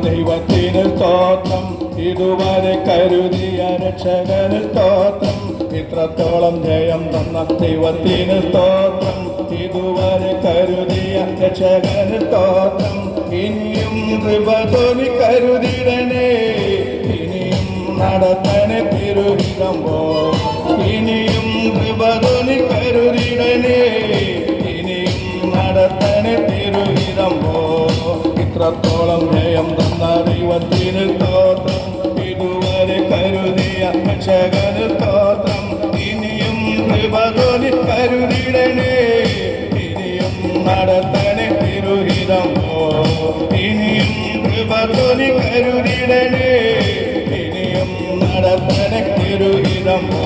ദൈവത്തിന് സ്തോത്രം. ഇതുവരെ കരുതിയ രക്ഷകന് സ്തോത്രം. ഇത്രത്തോളം ജയം തന്ന ദൈവത്തിന് സ്തോത്രം. ഇതുവരെ കരുതിയ രക്ഷകന് സ്തോത്രം. ഇനിയും കൃപതൊലി കരുതിടണേ ഇനിയും നടത്തനെ തിരുഹിതമ്പോ ഇനിയും കൃപതൊലി ഇത്രത്തോളം ജയം തന്ന ദൈവത്തിന് സ്തോത്രം. ഇതുവരെ കരുതിയ രക്ഷകന് സ്തോത്രം. ഇനിയും കൃപതൊലി കരുതിടണേ. ഇനിയും നടത്തണേ തിരുഹിതം ഇനിയും കൃപതൊലി കരുതിടണേ. ഇനിയും നടത്തനെ തിരുഹിതമ്പോ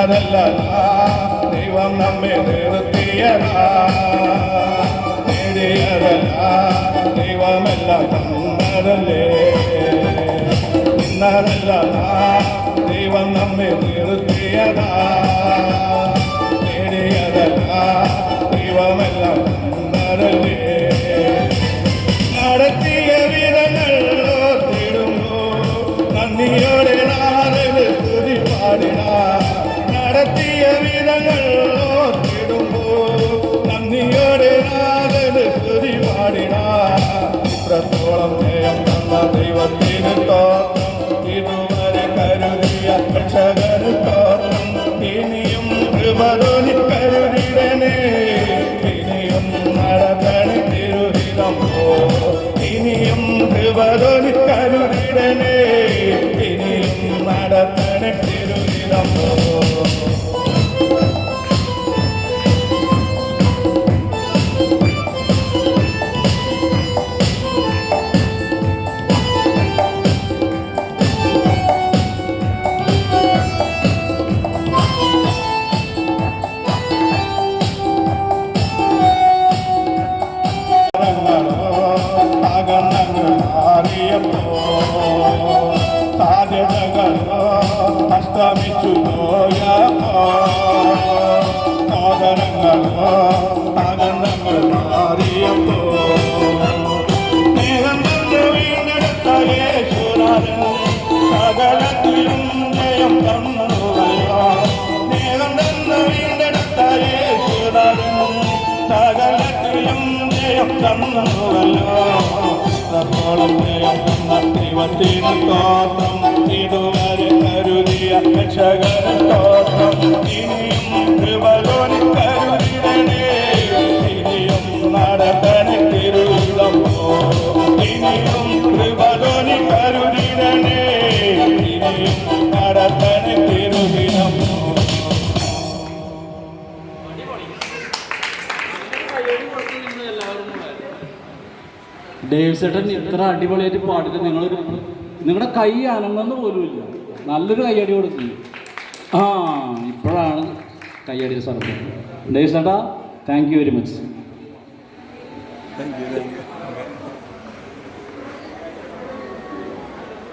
ഇന്നതല്ല ദൈവം നമ്മെ നിർത്തിയതാ. നേടിയതല്ല. ദൈവമെല്ലാം തന്നതല്ലേ. ഇന്നതല്ല. ദൈവം നമ്മെ നിർത്തിയതാ. ഇത്രത്തോളം ജയം തന്ന ദൈവത്തിന് തോത്രം ഇതുവരെ കരുതിയ രക്ഷകന് തോത്രം ഇനിയും കൃപതൊലി കരുതിടണേ ഇനിയും നടത്തണ തിരുഹിതം ഇനിയും കൃപതൊലി കരുതിടണേ ഇനിയും നടത്തണ തിരുഹിതം അസ്തമിച്ചു പോയപ്പോ സാധനങ്ങളോ ആനന്ദങ്ങൾ യേശുരാജൻ സകലത്തിലും ജയം തന്നുവല്ലോ നേരം തന്നു വീണ്ടെടുത്ത യേശുരാജൻ സകലത്തിലും ജയം തന്നുവല്ലോ ഇത്രത്തോളം ജയം തന്ന ദൈവത്തിന് സ്തോത്രം ഇതുവരെ കരുതിയ രക്ഷകന് സ്തോത്രം ഇനിയും കൃപലോനി കരുതിടണേ ഇനിയും നടത്തണ തിരുവിതം ഇനിയും ഡേവ് ചേട്ടൻ ഇത്ര അടിപൊളിയായിട്ട് പാടിയിട്ട് നിങ്ങളൊരു നിങ്ങളുടെ കൈ അനങ്ങുന്ന പോലുമില്ല നല്ലൊരു കൈയടി കൊടുക്കും ആ ഇപ്പോഴാണ് കൈയടി സ്ഥലത്ത് ഡേവ് ചേട്ടാ thank you very much thank you